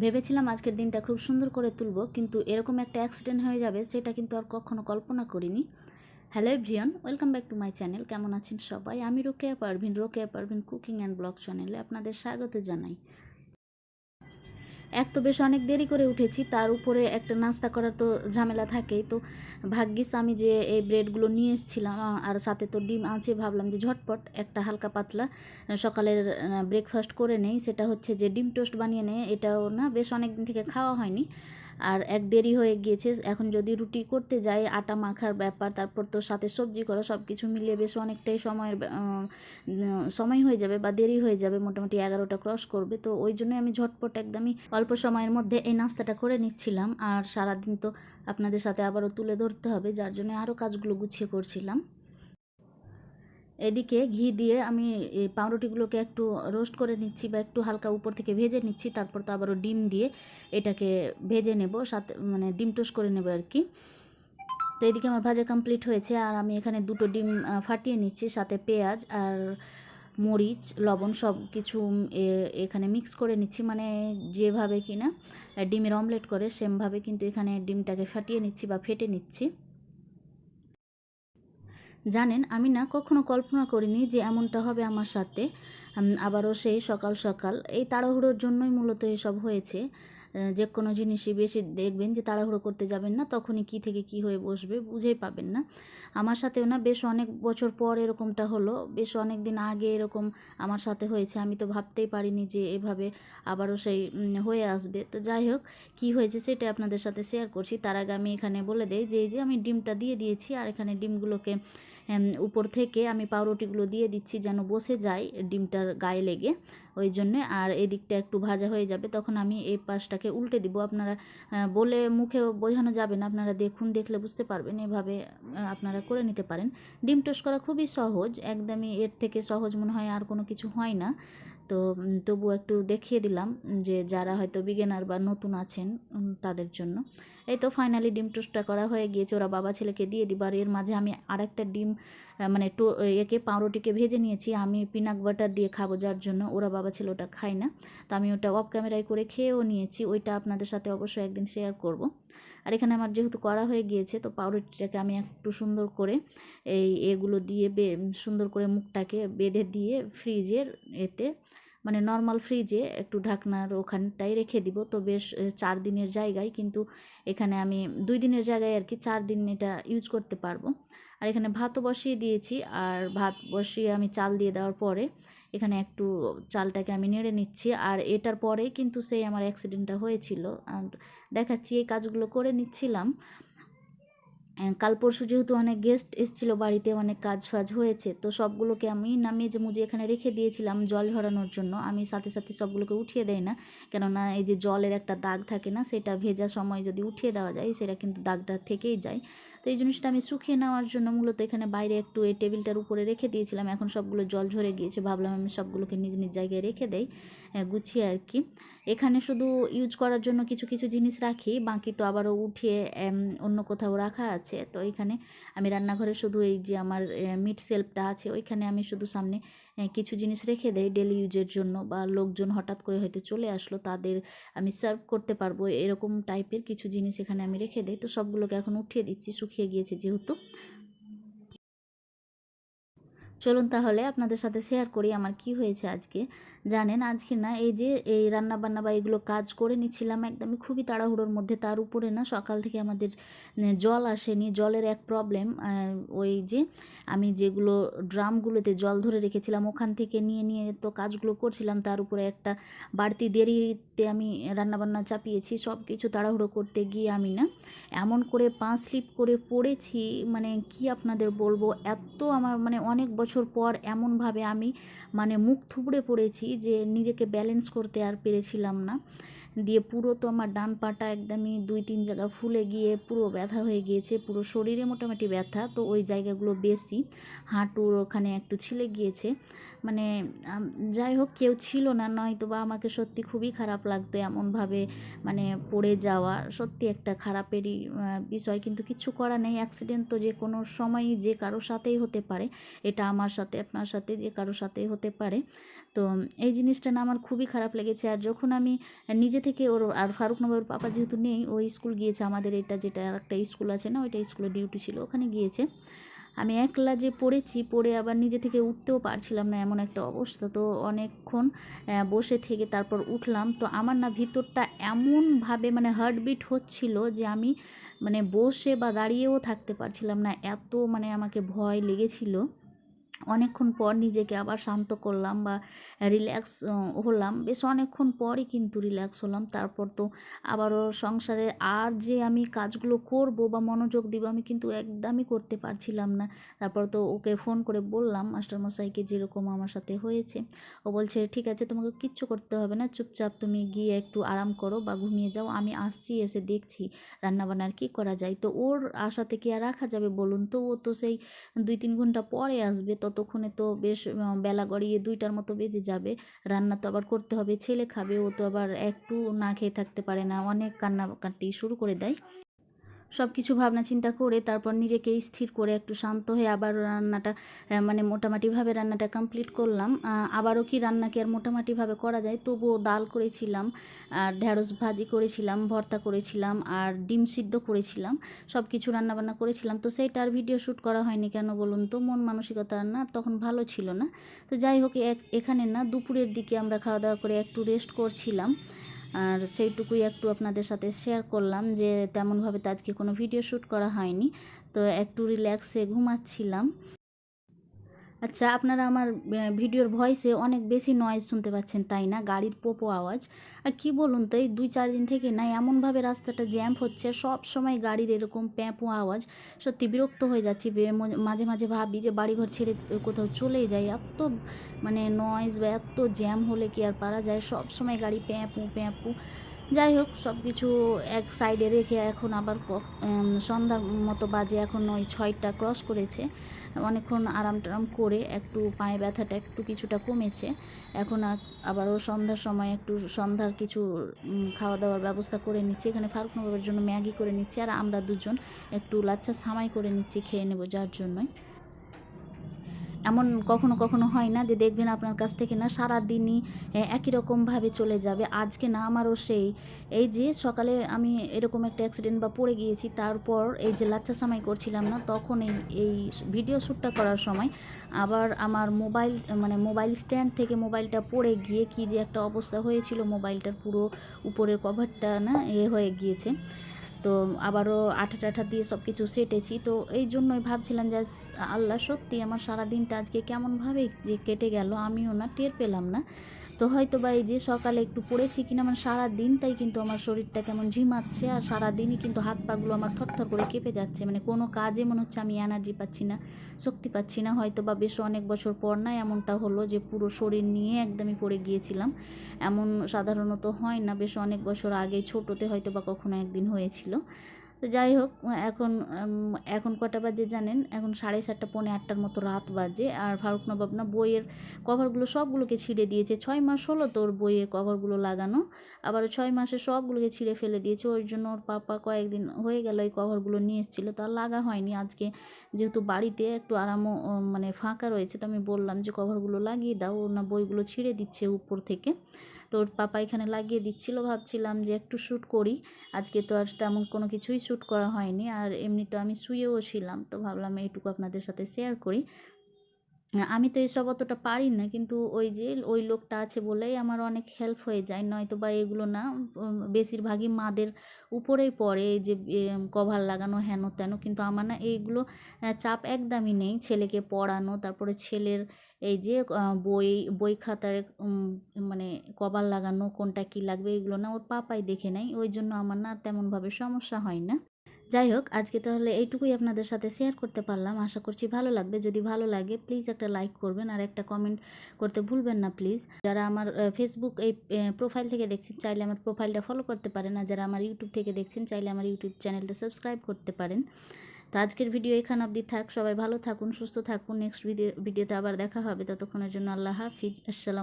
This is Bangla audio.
ভেবেছিলাম আজকের দিনটা খুব সুন্দর করে তুলব, কিন্তু এরকম একটা অ্যাক্সিডেন্ট হয়ে যাবে সেটা কিন্তু আর কখনো কল্পনা করিনি। Hello everyone welcome back to my channel কেমন আছেন সবাই? আমি Rokeya Parvin Rokeya Parvin cooking and blog চ্যানেলে আপনাদের স্বাগত জানাই। এক তো বেশ অনেক দেরি করে উঠেছি, তার উপরে একটা নাস্তা করার তো ঝামেলা থাকেই। তো ভাগ্যিস আমি যে এই ব্রেডগুলো নিয়ে এসেছিলাম আর সাথে তো ডিম আছে, ভাবলাম যে ঝটপট একটা হালকা পাতলা সকালের ব্রেকফাস্ট করে নেই। সেটা হচ্ছে যে ডিম টোস্ট বানিয়ে নেয় এটাও না বেশ অনেক দিন থেকে খাওয়া হয়নি। আর এক দেরি হয়ে গিয়েছে এখন যদি রুটি করতে যাই, আটা মাখার ব্যাপার, তারপর তো সাথে সবজি করা সব কিছু মিলিয়ে বেশ অনেকটাই সময়ের সময় হয়ে যাবে বা দেরি হয়ে যাবে, মোটামুটি এগারোটা ক্রস করবে। তো ওই জন্য আমি ঝটপট একদমই অল্প সময়ের মধ্যে এই নাস্তাটা করে নিচ্ছিলাম। আর সারাদিন তো আপনাদের সাথে আবারও তুলে ধরতে হবে, যার জন্য আরও কাজগুলো গুছিয়ে করছিলাম। এদিকে ঘি দিয়ে আমি পাউরুটিগুলোকে একটু রোস্ট করে নিচ্ছি বা একটু হালকা উপর থেকে ভেজে নিচ্ছি, তারপর তো আবারও ডিম দিয়ে এটাকে ভেজে নেব, সাথে মানে ডিম টোস্ট করে নেব আর কি। তো এদিকে আমার ভাজা কমপ্লিট হয়েছে আর আমি এখানে দুটো ডিম ফাটিয়ে নিচ্ছি, সাথে পেঁয়াজ আর মরিচ, লবণ সব কিছু এখানে মিক্স করে নিচ্ছি মানে যেভাবে কিনা। ডিমের অমলেট করে সেমভাবে কিন্তু এখানে ডিমটাকে ফাটিয়ে নিচ্ছি বা ফেটে নিচ্ছি। জানেন, আমি না কখনো কল্পনা করিনি যে এমনটা হবে আমার সাথে। আবারও সেই সকাল সকাল। এই তাড়াহুড়োর জন্যই মূলত এসব হয়েছে। যে কোনো জিনিসই বেশি দেখবেন যে তাড়াহুড়ো করতে যাবেন না, তখনই কি থেকে কি হয়ে বসবে বুঝেই পাবেন না। আমার সাথেও না বেশ অনেক বছর পর এরকমটা হলো, বেশ অনেক দিন আগে এরকম আমার সাথে হয়েছে। আমি তো ভাবতেই পারিনি যে এভাবে আবারও সেই হয়ে আসবে। তো যাই হোক, কি হয়েছে সেটা আপনাদের সাথে শেয়ার করছি। তার আগে আমি এখানে বলে দেই যে, এই যে আমি ডিমটা দিয়ে দিয়েছি আর এখানে ডিমগুলোকে উপর থেকে আমি পাউরুটিগুলো দিয়ে দিচ্ছি যেন বসে যায় ডিমটার গায়ে লেগে। ওই জন্যে আর এদিকটা একটু ভাজা হয়ে যাবে। তখন আমি এই পাশটাকে উল্টে দিব। আপনারা বলে মুখে বোঝানো যাবে না। আপনারা দেখুন, দেখলে বুঝতে পারবেন। এভাবে আপনারা করে নিতে পারেন। ডিম টোস্ট করা খুবই সহজ। একদমই এর থেকে সহজ মনে হয় আর কোনো কিছু হয় না। তো তবু একটু দেখিয়ে দিলাম যে যারা হয়তো বিগিনার বা নতুন আছেন তাদের জন্য। এই তো ফাইনালি ডিম টোস্টটা করা হয়ে গিয়েছে, ওরা বাবা ছেলেকে দিয়ে দিব। আর এর মাঝে আমি আরেকটা ডিম মানে টো, একে পাউরুটিকে ভেজে নিয়েছি, আমি পিনাক বাটার দিয়ে খাব, যার জন্য ওরা বাবা ছেলে ওটা খায় না। তো আমি ওটা অফ ক্যামেরায় করে খেয়েও নিয়েছি, ওইটা আপনাদের সাথে অবশ্যই একদিন শেয়ার করব। আর এখানে আমার যেহেতু করা হয়ে গিয়েছে, তো পাউরুটিটাকে আমি একটু সুন্দর করে এই এগুলো দিয়ে বে- সুন্দর করে মুখটাকে বেঁধে দিয়ে ফ্রিজের এতে মানে নর্মাল ফ্রিজে একটু ঢাকনার ওখানটাই রেখে দিব। তো বেশ চার দিনের জায়গায় কিন্তু এখানে আমি দুই দিনের জায়গায় আর কি চার দিন এটা ইউজ করতে পারব। আর এখানে ভাতও বসিয়ে দিয়েছি, আর ভাত বসিয়ে আমি চাল দিয়ে দেওয়ার পরে এখানে একটু চালটাকে আমি নেড়ে নিচ্ছি। আর এটার পরেই কিন্তু সেই আমার অ্যাক্সিডেন্টটা হয়েছিল। আর দেখাচ্ছি, এই কাজগুলো করে নিচ্ছিলাম। কাল পরশু যেহেতু অনেক গেস্ট এসেছিল, বাড়িতে অনেক কাজ ফাজ হয়েছে, তো সবগুলোকে আমি নামিয়ে যে মুজে এখানে রেখে দিয়েছিলাম জল ঝরানোর জন্য, আমি সাথে সাথে সবগুলোকে উঠিয়ে দেই না। কেননা এই যে জলের একটা দাগ থাকে না, সেটা ভেজা সময় যদি উঠিয়ে দেওয়া যায়, সেটা কিন্তু দাগটা থেকেই যায়। তো এই জিনিসটা আমি শুকিয়ে নেওয়ার জন্য মূলত এখানে বাইরে একটু এই টেবিলটার উপরে রেখে দিয়েছিলাম। এখন সবগুলো জল ঝরে গিয়েছে। ভাবলাম আমি সবগুলোকে নিজ নিজ জায়গায় রেখে দেই গুছিয়ে আর কি। এখানে শুধু ইউজ করার জন্য কিছু কিছু জিনিস রাখি। বাকি তো আবারও উঠিয়ে অন্য কোথাও রাখা আছে। তো এখানে আমি রান্নাঘরে শুধু এই যে আমার মিট সেলফটা আছে, ওইখানে আমি শুধু সামনে কিছু জিনিস রেখে দেই ডেলি ইউজের জন্য। বা লোকজন হঠাৎ করে হয়তো চলে আসলো, তাদের আমি সার্ভ করতে পারব। এরকম টাইপের কিছু জিনিস এখানে আমি রেখে দেই। তো সবগুলোকে এখন উঠিয়ে দিচ্ছি শুকিয়ে গিয়েছে যেহেতু। চলুন তাহলে আপনাদের সাথে শেয়ার করি আমার কি হয়েছে আজকে। জানেন, আজকে না এই যে এই রান্না বান্না বা এগুলো কাজ করে নিচ্ছিলাম একদমই খুবই তাড়াহুড়োর মধ্যে। তার উপরে না সকাল থেকে আমাদের জল আসেনি। জলের এক প্রবলেম ওই যে আমি যেগুলো ড্রামগুলোতে জল ধরে রেখেছিলাম ওখান থেকে নিয়ে নিয়ে তো কাজগুলো করছিলাম। তার উপরে একটা বাড়তি দেরিতে আমি রান্নাবান্না চাপিয়েছি। সব কিছু তাড়াহুড়ো করতে গিয়ে আমি না এমন করে পা স্লিপ করে পড়েছি। মানে কি আপনাদের বলব? এত আমার মানে অনেক বছর পর এমনভাবে আমি মানে মুখ থুবড়ে পড়েছি যে নিজেকে ব্যালেন্স করতে আর পেরেছিলাম না। দিয়ে পুরো তো আমার ডান পাটা একদমই দুই তিন জায়গা ফুলে গিয়ে পুরো ব্যথা হয়ে গিয়েছে, পুরো শরীরে মোটামুটি ব্যথা। তো ওই জায়গাগুলো বেশি, হাঁটুর ওখানে একটু ছিলে গিয়েছে। মানে যাই হোক কেউ ছিল না নয়তো বা আমাকে সত্যি খুবই খারাপ লাগতো এমনভাবে মানে পড়ে যাওয়া সত্যি একটা খারাপেরই বিষয়। কিন্তু কিছু করার নেই অ্যাক্সিডেন্ট তো যে কোনো সময়ই যে কারোর সাথেই হতে পারে, এটা আমার সাথে, আপনার সাথে যে কারোর সাথেই হতে পারে। তো, এই জিনিসটা না আমার খুবই খারাপ লেগেছে। আর যখন আমি নিজে থেকে ওর, আর ফারুক নবাবের পাপা যেহেতু নেই, ওই স্কুল গিয়েছে, আমাদের এটা যেটা একটা স্কুল আছে না, ওইটা স্কুলে ডিউটি ছিল, ওখানে গিয়েছে। আমি একলা যে পড়েছি, পড়ে আবার নিজে থেকে উঠতেও পারছিলাম না এমন একটা অবস্থা। তো অনেকক্ষণ বসে থেকে তারপর উঠলাম। তো আমার না ভিতরটা এমনভাবে মানে হার্টবিট হচ্ছিল যে আমি মানে বসে বা দাঁড়িয়েও থাকতে পারছিলাম না। এত মানে আমাকে ভয় লেগেছিল। অনেকক্ষণ পর নিজেকে আবার শান্ত করলাম বা রিল্যাক্স হলাম। বেশ অনেকক্ষণ পরই কিন্তু রিল্যাক্স হলাম। তারপর তো আবারও সংসারে আর যে আমি কাজগুলো করব বা মনোযোগ দিব আমি কিন্তু একদমই করতে পারছিলাম না। তারপর তো ওকে ফোন করে বললাম মাস্টারমশাইকে যেরকম আমার সাথে হয়েছে। ও বলছে, ঠিক আছে, তোমাকে কিচ্ছু করতে হবে না। চুপচাপ তুমি গিয়ে একটু আরাম করো বা ঘুমিয়ে যাও। আমি আসছি, এসে দেখছি রান্নাবান্নার কী করা যায়। তো ওর আশা থেকে আর রাখা যাবে বলুন তো? ও তো সেই দুই তিন ঘণ্টা পরে আসবে। ততক্ষণে তো বেশ বেলা গড়িয়ে দুইটার মতো বেজে যাবে। রান্না তো আবার করতে হবে, ছেলে খাবে, ও তো আবার একটু না খেয়ে থাকতে পারে না, অনেক কান্নাকাটি শুরু করে দেয়। সব কিছু ভাবনা চিন্তা করে তারপর নিজেকে স্থির করে একটু শান্ত হয়ে আবার রান্নাটা মানে মোটামুটিভাবে রান্নাটা কমপ্লিট করলাম। আবারও কি রান্না কি আর মোটামুটিভাবে করা যায়? তবুও ডাল করেছিলাম, আর ঢ্যাঁড়স ভাজি করেছিলাম, ভর্তা করেছিলাম, আর ডিম সিদ্ধ করেছিলাম সব কিছু রান্নাবান্না করেছিলাম। তো সেইটা আর ভিডিও শ্যুট করা হয়নি কেন বলুন তো? মন মানসিকতা না, তখন ভালো ছিল না। তো যাই হোক এখানে না দুপুরের দিকে আমরা খাওয়া দাওয়া করে একটু রেস্ট করছিলাম। আর সেইটুকুই একটু আপনাদের সাথে শেয়ার করলাম যে তেমনভাবে তো আজকে কোনো ভিডিও শ্যুট করা হয়নি। তো একটু রিল্যাক্সে ঘুমাচ্ছিলাম। আচ্ছা আপনারা আমার ভিডিওর ভয়েসে অনেক বেশি নয়েজ শুনতে পাচ্ছেন, তাই না? গাড়ির পোপো আওয়াজ। আর কী বলুন তো, এই দুই চার দিন থেকে না এমনভাবে রাস্তাটা জ্যাম হচ্ছে, সব সময় গাড়ির এরকম প্যাঁপো আওয়াজ। সত্যি বিরক্ত হয়ে যাচ্ছি মাঝে মাঝে ভাবি যে বাড়িঘর ছেড়ে কোথাও চলে যাই। এত মানে নয়েজ বা এত জ্যাম হলে কি আর পারা যায়? সব সময় গাড়ি প্যাঁপু প্যাঁপু। যাই হোক, সব কিছু এক সাইডে রেখে এখন আবার সন্ধ্যার মতো বাজে, এখন ওই ছয়টা ক্রস করেছে। অনেকক্ষণ আরাম টারাম করে একটু পায়ে ব্যথাটা একটু কিছুটা কমেছে। এখন আবারও সন্ধ্যার সময় একটু সন্ধ্যার কিছু খাওয়া দাওয়ার ব্যবস্থা করে নিচ্ছি। এখানে ফারুক নবাবের জন্য ম্যাগি করে নিচ্ছি আর আমরা দুজন একটু লাচ্ছা সামাই করে নিচ্ছি, খেয়ে নেব যার জন্যই। এমন কখনো কখনো হয় না যে দেখবেন আপনার কাছ থেকে না সারা দিনই একই রকমভাবে চলে যাবে। আজকে না, আমারও সেই। এই যে সকালে আমি এরকম একটা অ্যাক্সিডেন্ট বা পড়ে গিয়েছি, তারপর এই যে লাচ্চা সামাই করছিলাম না, তখন এই এই ভিডিও শ্যুটটা করার সময় আবার আমার মোবাইল মানে মোবাইল স্ট্যান্ড থেকে মোবাইলটা পড়ে গিয়ে কি যে একটা অবস্থা হয়েছিল মোবাইলটার পুরো উপরের কভারটা না, এ হয়ে গিয়েছে। তো আবারও আঠা টাঠা দিয়ে সব কিছু সেটেছি। তো এই জন্যই ভাবছিলাম যে আল্লাহ সত্যি আমার সারা দিনটা আজকে কেমনভাবে যে কেটে গেল আমিও না টের পেলাম না। তো হয়তো বা এই যে সকালে একটু পড়েছি কিনা মানে সারা দিনটাই কিন্তু আমার শরীরটা কেমন ঝিমাচ্ছে আর সারা দিনই কিন্তু হাত পাগুলো আমার থরথর করে কেঁপে যাচ্ছে। মানে কোনো কাজে মনে হচ্ছে আমি এনার্জি পাচ্ছি না, শক্তি পাচ্ছি না। হয়তো বা বেশ অনেক বছর পর না এমনটা হলো যে পুরো শরীর নিয়ে একদমই পড়ে গিয়েছিলাম। এমন সাধারণত হয় না, বেশ অনেক বছর আগে ছোটোতে হয়তো বা কখনো একদিন হয়েছিল। তো যাই হোক, এখন এখন কটা বাজে জানেন? এখন সাড়ে সাতটা, পৌনে আটটার মতো রাত বাজে। আর ফারুক নবাব না বইয়ের কভারগুলো সবগুলোকে ছিঁড়ে দিয়েছে। ছয় মাস হলো তোর বইয়ে কভারগুলো লাগানো। আবার ছয় মাসে সবগুলোকে ছিঁড়ে ফেলে দিয়েছে। ওই জন্য ওর পাপা কয়েকদিন হয়ে গেল এই কভারগুলো নিয়ে এসেছিল। তা লাগা হয়নি। আজকে যেহেতু বাড়িতে একটু আরামও মানে ফাঁকা রয়েছে, তো আমি বললাম যে কভারগুলো লাগিয়ে দাও। না বইগুলো ছিঁড়ে দিচ্ছে উপর থেকে। তোর পাপা এখানে লাগিয়ে দিচ্ছিল, ভাবছিলাম যে একটু শ্যুট করি। আজকে তো আর তেমন কোনো কিছুই শ্যুট করা হয়নি, আর এমনি তো আমি শুয়েও ছিলাম। তো ভাবলাম এইটুকু আপনাদের সাথে শেয়ার করি। আমি তো এসব অতটা পারি না। কিন্তু ওই যে, ওই লোকটা আছে বলেই আমার অনেক হেল্প হয়ে যায়। নয়তো বা এগুলো না বেশিরভাগই মাদের উপরেই পড়ে। এই যে কভার লাগানো, হেন তেন। কিন্তু আমার না এইগুলো চাপ একদমই নেই। ছেলেকে পড়ানো, তারপরে ছেলের এই যে বই বই খাতায় মানে কভার লাগানো, কোনটা কী লাগবে, এগুলো না ওর পাপাই দেখে নেয়। ওই জন্য আমার না তেমনভাবে সমস্যা হয় না। যাই হোক, আজকে তাহলে এইটুকুই আপনাদের সাথে শেয়ার করতে পারলাম। আশা করছি ভালো লাগবে। যদি ভালো লাগে প্লিজ একটা লাইক করবেন আর একটা কমেন্ট করতে ভুলবেন না প্লিজ যারা আমার ফেসবুক এই প্রোফাইল থেকে দেখছেন, চাইলে আমার প্রোফাইলটা ফলো করতে পারেন। আর যারা আমার ইউটিউব থেকে দেখছেন, চাইলে আমার ইউটিউব চ্যানেলটা সাবস্ক্রাইব করতে পারেন। তো আজকের ভিডিও এখানে অবধি থাক। সবাই ভালো থাকুন, সুস্থ থাকুন। নেক্সট ভিডিও ভিডিওতে আবার দেখা হবে। ততক্ষণের জন্য আল্লাহ হাফিজ। আসসালাম